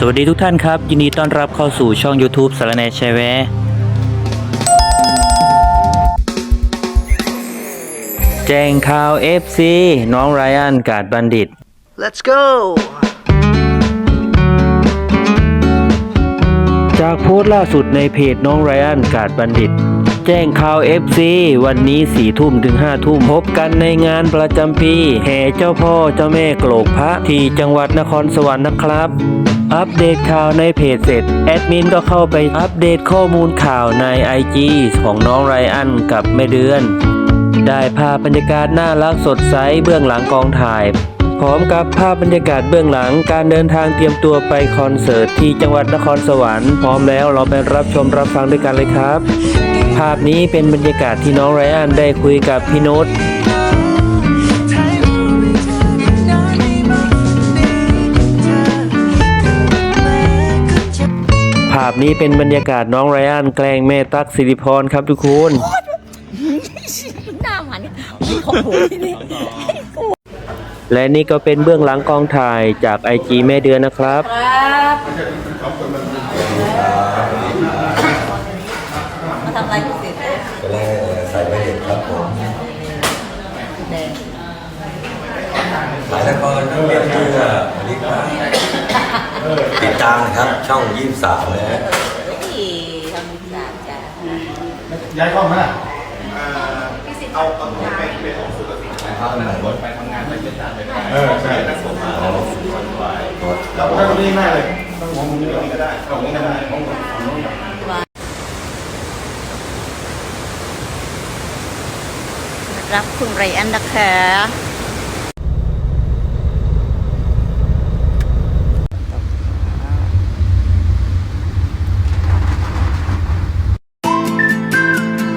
สวัสดีทุกท่านครับ ยินดีต้อนรับเข้าสู่ช่อง YouTube สารแหนแชร์แวร์แจ้งข่าว FC น้องไรอันกาดบัณฑิต Let's go! จากโพสต์ล่าสุดในเพจน้องไรอันกาดบัณฑิต แจ้งข่าว FC วันนี้4ทุ่มถึง5ทุ่มพบกันในงานประจำปี แห่เจ้าพ่อเจ้าแม่โกรกพระที่จังหวัดนครสวรรค์นะครับ อัปเดตข่าวในเพจเสร็จ แอดมินก็เข้าไปอัปเดตข้อมูลข่าวใน IG ของน้องไรอันกับแม่เดือน ได้ภาพบรรยากาศน่ารักสดใสเบื้องหลังกองถ่าย พร้อมกับภาพบรรยากาศเบื้องหลังการเดินทางเตรียมตัวไปคอนเสิร์ตที่จังหวัดนครสวรรค์พร้อมแล้วเราไปรับชมรับฟังด้วยกันเลยครับ ภาพนี้เป็นบรรยากาศที่น้องไรอันได้คุยกับพี่นุชาพนี้เป็นบรรยากาศน้องไรอันแกล้งแม่ตั๊กสิริพรครับทุกคนหน้ามันมีของหูที่นี่และนี่ก็เป็นเบื้องหลังกองถ่ายจากไอจีแม่เดือนนะครับ ครับมาทำอะไรพิเศษเลยก็เลยใส่ไปเห็นครับผมแดงหลายละครทั้งเรียนเพื่อวันนี้ครับ ติดตามนะครับ ช่องยี่สามนะฮะที่ทำพิซซ่าจ้ะย้ายกล้องไหมล่ะเข้าไหนรถเออใช่แล้วก็ตรงนี้ง่ายเลยต้องมองมุมนี้ตรงนี้ก็ได้ตรงนี้ก็ได้มองมุมนู้นรับคุณไรอันนะคะ